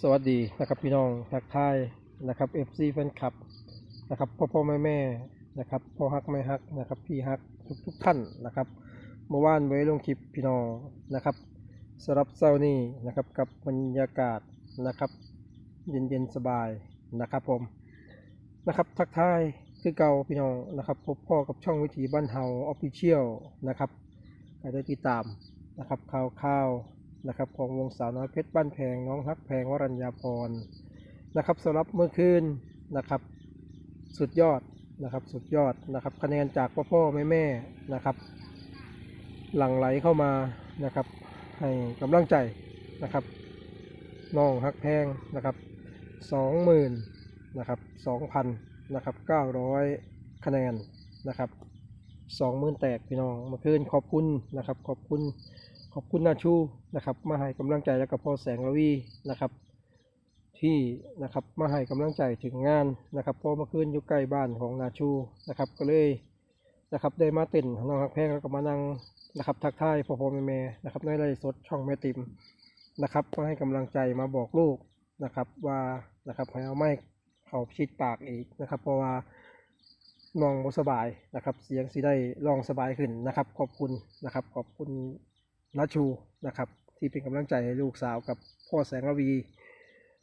สวัสดีนะครับพี่น้องทักทายนะครับ FC แฟนคลับนะครับพ่อพ่อแม่แม่นะครับพ่อฮักแม่ฮักนะครับพี่ฮักทุกทุกท่านนะครับเมื่อวานไว้ลงคลิปพี่น้องนะครับสำหรับเช้านี้นะครับกับบรรยากาศนะครับ เย็นเย็นสบายนะครับผมนะครับทักทายคือเก่าพี่น้องนะครับ พบพ่อกับช่องวิถีบ้านเฮาออฟฟิเชียลนะครับให้ได้ติดตามนะครับข่าวข่าว นะครับของวงสาวน้อยเพชรบ้านแพงน้องฮักแพงวรัญญาพรนะครับสำหรับเมื่อคืนนะครับ สุดยอดนะครับสุดยอดนะครับคะแนนจากพ่อพ่อแม่แม่นะครับ หลั่งไหลเข้ามานะครับให้กำลังใจนะครับน้องฮักแพงนะครับสองหมื่นนะครับสองพันนะครับเก้าร้อยคะแนนนะครับสองหมื่นแตกพี่น้องเมื่อคืนขอบคุณนะครับขอบคุณ ขอบคุณนาชูนะครับมาให้กำลังใจแล้วก็พ่อแสงระวีนะครับ ที่นะครับมาให้กำลังใจถึงงานนะครับเพราะเมื่อคืนอยู่ใกล้บ้านของนาชูนะครับ ก็เลยนะครับได้มาเต้นน้องฮักแพงแล้วก็มานั่งนะครับทักทายพ่อพ่อแม่แม่นะครับในไลฟ์สดช่องแม่ติมนะครับก็ให้กำลังใจมาบอกลูกนะครับ ว่านะครับให้เอาไม้เขาชิดปากอีกนะครับ เพราะว่าน้องบสบายนะครับ เสียงสิได้ลองสบายขึ้นนะครับ ขอบคุณนะครับ ขอบคุณ นัชชูนะครับ ที่เป็นกำลังใจให้ลูกสาวกับพ่อแสงระวี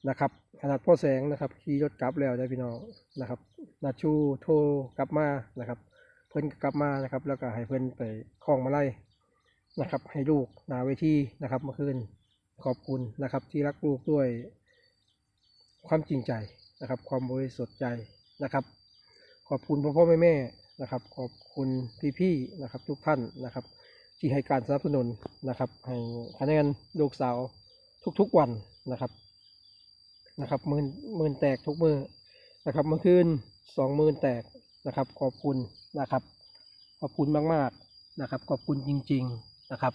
นะครับขนาดพ่อแสงนะครับขี่รถกลับแล้วได้พี่น้องนะครับนัชชูโทรกลับมานะครับ เพิ่อนกลับมานะครับ แล้วก็ให้เพิ่อนไปคล้องมาไล่นะครับ ให้ลูกนาเวทีนะครับเมื่อคืนขอบคุณนะครับที่รักลูกด้วยความจริงใจนะครับ ความบริสุทธิ์ใจนะครับ ขอบคุณพ่อพ่อแม่แม่นะครับ ขอบคุณพี่ๆนะครับ ทุกท่านนะครับ ที่ให้การสนับสนุนนะครับให้คะแนนลูกสาวทุกๆวันนะครับนะครับหมื่นหมื่นแตกทุกมือนะครับเมื่อคืนสองหมื่นแตกนะครับ ขอบคุณนะครับขอบคุณมากๆนะครับ ขอบคุณจริง ๆนะครับ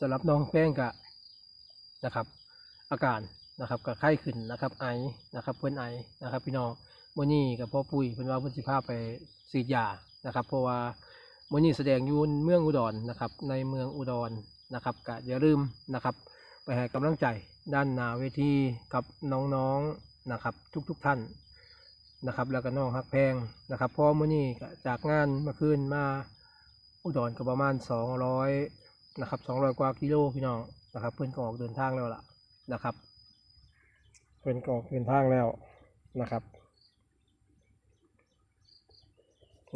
สำหรับน้องแป้งกะนะครับ อาการนะครับกับไข้ขึ้นนะครับไอนะครับเพื่อนไอนะครับ พี่น้องโมอนี่กับพ่อปุ้ยเป็นว่าเพื่อนสิพาไปฉีดยานะครับ เพราะว่า โมอนี่แสดงอยูนเมืองอุดรนะครับ ในเมืองอุดรนะครับก็อย่าลืมนะครับ ไปให้กำลังใจด้านหนาเวทีกับน้องๆนะครับ ทุกๆท่านนะครับ แล้วก็น้องฮักแพงนะครับพราะโมอนี่จากงานเมื่อคืนมาอุดรก็ประมาณ 200นะครับ200 กว่ากิโลพี่น้องนะครับ เพื่อนก็ออกเดินทางแล้วล่ะนะครับ เพื่อนก็ออกเดินทางแล้วนะครับ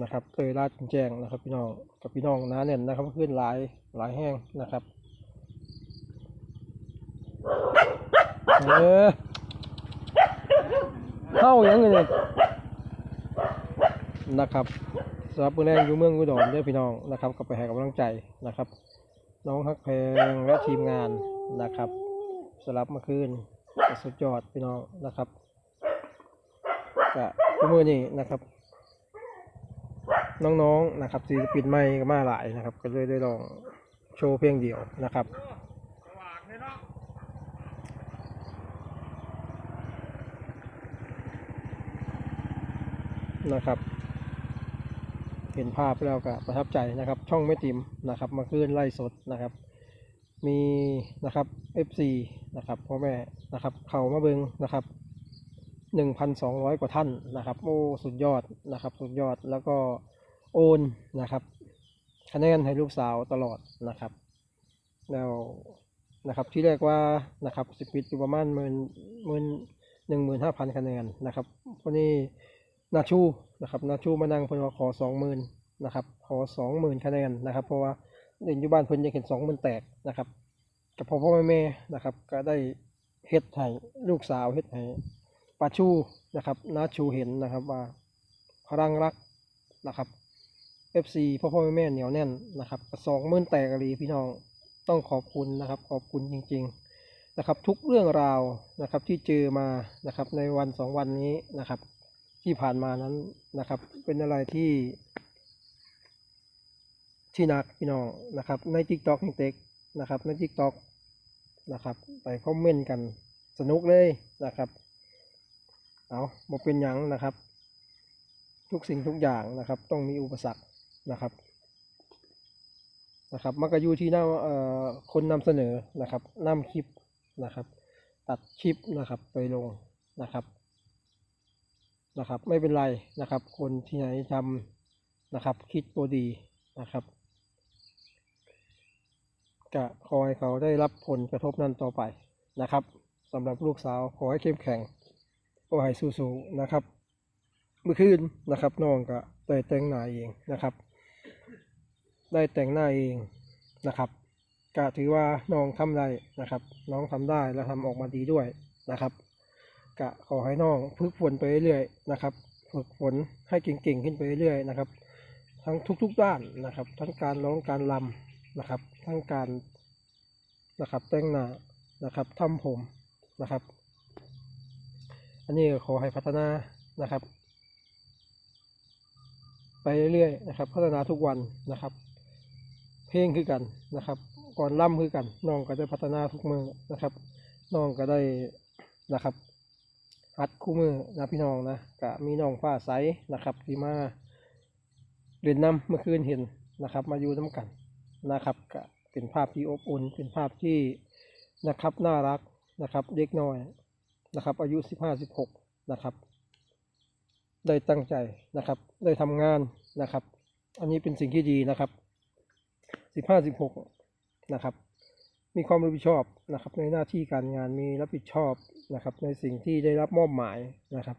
นะครับเตยลาดแจ้งนะครับ พี่น้องกับพี่น้องน้าเน่นนะครับขึ้นหลายหลายแห้งนะครับเออเข้าอยังไงเนี่ยนะครับสำหรับเพื่อนแรงอยู่เมืองอุดรเด้อพี่น้องนะครับก็ไปให้กำลังใจนะครับ น้องฮักแพงและทีมงานนะครับสลับเมื่อคืนสุดยอดพี่น้องนะครับก็มือนี้นะครับ น้องๆนะครับศิลปินใหม่ก็มาหลายนะครับ ก็เลยได้ลองโชว์เพลงเดียวนะครับนะครับ เห็นภาพแล้วก็ประทับใจนะครับ ช่องไม่ติมนะครับ มาคืนไล่สดนะครับ มีนะครับ FC นะครับพ่อแม่นะครับเข้ามาเบิงนะครับ1,200 กว่าท่านนะครับ โอ้ สุดยอดนะครับ สุดยอดแล้วก็ โอนนะครับคะแนนให้ลูกสาวตลอดนะครับแล้วนะครับที่เรียกว่านะครับสิปิดอยู่ประมาณหมื่นหมื่นหนึ่งหมื่นห้าพันคะแนนนะครับวันนี้นาชูนะครับนาชูมานั่งเพิ่นว่าขอสองหมื่นนะครับขอสองหมื่นคะแนนนะครับ เพราะว่าเด่นอยู่บ้านเพิ่นยังเห็นสองหมื่นแตกนะครับกับพ่อพ่อแม่แม่นะครับ ก็ได้เฮ็ดให้ลูกสาวเฮ็ดให้ป้าชูนะครับนาชูเห็นนะครับว่าพลังรักนะครับ FC พ่อพ่อแม่แม่เหนียวแน่นนะครับสองหมื่นแตกอหลีพี่น้องต้องขอบคุณนะครับ ขอบคุณจริง ๆนะครับ ทุกเรื่องราวนะครับที่เจอมานะครับในวันสองวันนี้นะครับ ที่ผ่านมานั้นนะครับ เป็นอะไรที่ ที่หนักพี่น้องนะครับ ใน t ิ k t o k เต็กนะครับใน t ิ k t o k นะครับ ไปคอมเมนต์กันสนุกเลยนะครับ เอาบอกเป็นหยังนะครับ ทุกสิ่งทุกอย่างนะครับ ต้องมีอุปสรรค นะครับ นะครับมันก็อยู่ที่หน้าเอ่อคนนำเสนอนะครับนำคลิปนะครับ ตัดคลิปนะครับไปลงนะครับนะครับ ไม่เป็นไรนะครับ คนที่ไหนทำนะครับ คิดตัวดีนะครับก็ขอให้เขาได้รับผลกระทบนั้นต่อไปนะครับสำหรับลูกสาวขอให้เข้มแข็งขอให้สู้ๆนะครับ เมื่อคืนนะครับน้องก็ได้แต่งหน้าเองนะครับ ได้แต่งหน้าเองนะครับก็ถือว่าน้องทำได้นะครับ น้องทำได้และทำออกมาดีด้วยนะครับก็ขอให้น้องฝึกฝนไปเรื่อยๆนะครับฝึกฝนให้เก่งๆขึ้นไปเรื่อยๆนะครับ ทั้งทุกๆด้านนะครับ ทั้งการร้องการรำนะครับ ทั้งการนะครับแต่งหน้านะครับทำผมนะครับ อันนี้ขอให้พัฒนานะครับ ไปเรื่อยๆนะครับ พัฒนาทุกวันนะครับ เพลงคือกันนะครับ ก่อนล่ำคือกันน้องก็ได้พัฒนาทุกมือนะครับน้องก็ได้นะครับอัดคู่มือนะพี่น้องนะก็มีน้องฟ้าใสนะครับที่มาเรียนนำเมื่อคืนเห็นนะครับ มาอยู่น้ำกันนะครับก็เป็นภาพที่อบอุ่น เป็นภาพที่นะครับน่ารักนะครับเด็กน้อยนะครับ อายุสิบห้าสิบหกนะครับได้ตั้งใจนะครับได้ทำงานนะครับ อันนี้เป็นสิ่งที่ดีนะครับ สิบห้าสิบหกนะครับ มีความรับผิดชอบนะครับในหน้าที่การงานมีรับผิดชอบนะครับ ในสิ่งที่ได้รับมอบหมายนะครับ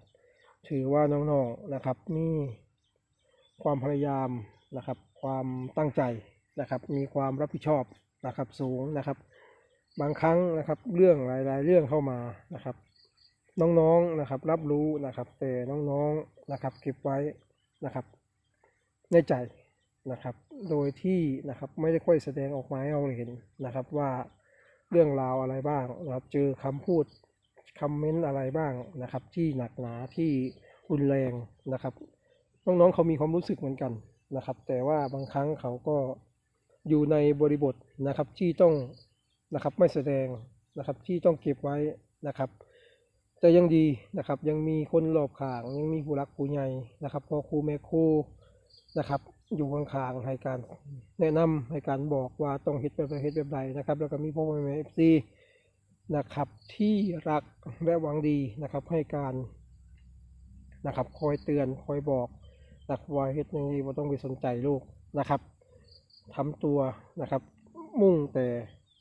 ถือว่าน้องๆนะครับมีความพยายามนะครับ ความตั้งใจนะครับ มีความรับผิดชอบนะครับสูงนะครับ บางครั้งนะครับเรื่องหลาย ๆ เรื่องเข้ามานะครับ น้องๆนะครับ รับรู้นะครับ แต่น้องๆนะครับ เก็บไว้นะครับ ในใจ นะครับ โดยที่นะครับไม่ได้ค่อยแสดงออกมาให้เราเห็นนะครับว่าเรื่องราวอะไรบ้างนะครับเจอคำพูดคอมเมนต์อะไรบ้างนะครับ ที่หนักหนาที่รุนแรงนะครับน้องๆเขามีความรู้สึกเหมือนกันนะครับ แต่ว่าบางครั้งเขาก็อยู่ในบริบทนะครับที่ต้องนะครับไม่แสดงนะครับที่ต้องเก็บไว้นะครับ แต่ยังดีนะครับยังมีคนรอบข้างยังมีผู้รักผู้ใหญ่นะครับพ่อครูแม่ครู นะครับ อยู่ข้างๆให้การแนะนำให้การบอกว่าต้องเฮ็ดแบบใดเฮ็ดแบบใดนะครับ แล้วก็มีพ่อแม่เอฟซีนะครับที่รักและหวังดีนะครับให้การนะครับคอยเตือนคอยบอกนักว่าเฮ็ดอย่างนี้ว่าต้องไปสนใจลูกนะครับทำตัวนะครับ มุ่งแต่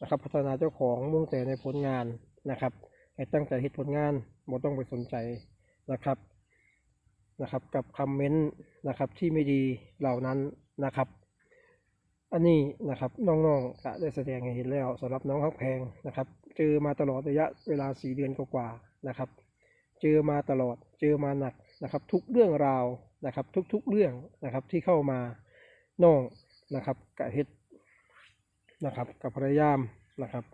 นะครับพัฒนาเจ้าของมุ่งแต่ในผลงานนะครับให้ตั้งใจเฮ็ดผลงานบ่ต้องไปสนใจนะครับ นะครับกับคอมเมนต์นะครับที่ไม่ดีเหล่านั้นนะครับ อันนี้นะครับน้องๆก็ได้แสดงให้เห็นแล้วสำหรับน้องฮักแพงนะครับ เจอมาตลอดระยะเวลาสี่เดือนกว่าๆนะครับ เจอมาตลอดเจอมาหนักนะครับ ทุกเรื่องราวนะครับ ทุกๆเรื่องนะครับที่เข้ามาน้องนะครับกะเฮ็ดนะครับกับพยายามนะครับ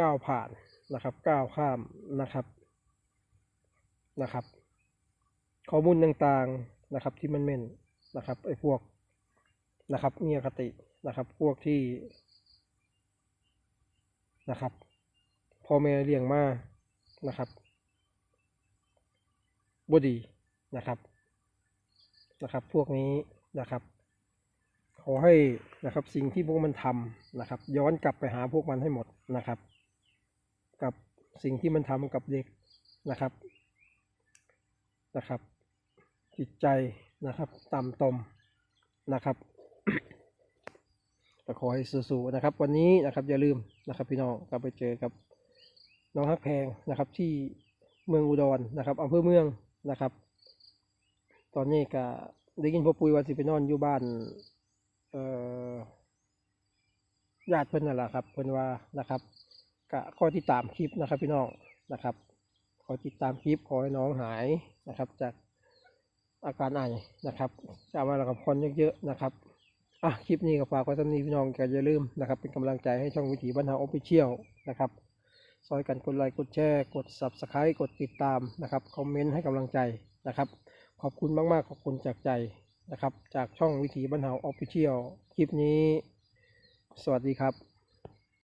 ก้าวผ่านนะครับก้าวข้ามนะครับนะครับ ข้อมูลต่างๆนะครับที่มันเม่นนะครับไอ้พวกนะครับมีอคตินะครับ พวกที่นะครับพ่อแม่เลี้ยงมานะครับบดีนะครับนะครับ พวกนี้นะครับ ขอให้นะครับสิ่งที่พวกมันทำนะครับ ย้อนกลับไปหาพวกมันให้หมดนะครับ กับสิ่งที่มันทำกับเด็กนะครับนะครับ จิตใจนะครับต่ำตมนะครับก็ขอให้สู้ๆนะครับ วันนี้นะครับอย่าลืมนะครับ พี่น้องกลับไปเจอกับน้องฮักแพงนะครับ ที่เมืองอุดรนะครับอำเภอเมืองนะครับ ตอนนี้ก็ได้ยินพ่อปุยว่าสิไปนอนอยู่บ้านเอ่อญาติเพิ่นนั่นแหละครับ เพิ่อนว่านะครับก็ขอติดตามคลิปนะครับ พี่น้องนะครับ ขอติดตามคลิปขอให้น้องหายนะครับ จาก อาการไอนะครับจะเอามาแล้วกับคนเยอะๆนะครับอะคลิปนี้ก็ฝากไว้สำนี้พี่น้องก็อย่าลืมนะครับ เป็นกำลังใจให้ช่องวิถีบรรเทาออฟฟิเชียลนะครับซอยกันกดไลค์กดแชร์กด subscribe กดติดตามนะครับคอมเมนต์ให้กำลังใจนะครับ ขอบคุณมากๆขอบคุณจากใจนะครับ จากช่องวิถีบรรเทาออฟฟิเชียลคลิปนี้ สวัสดีครับ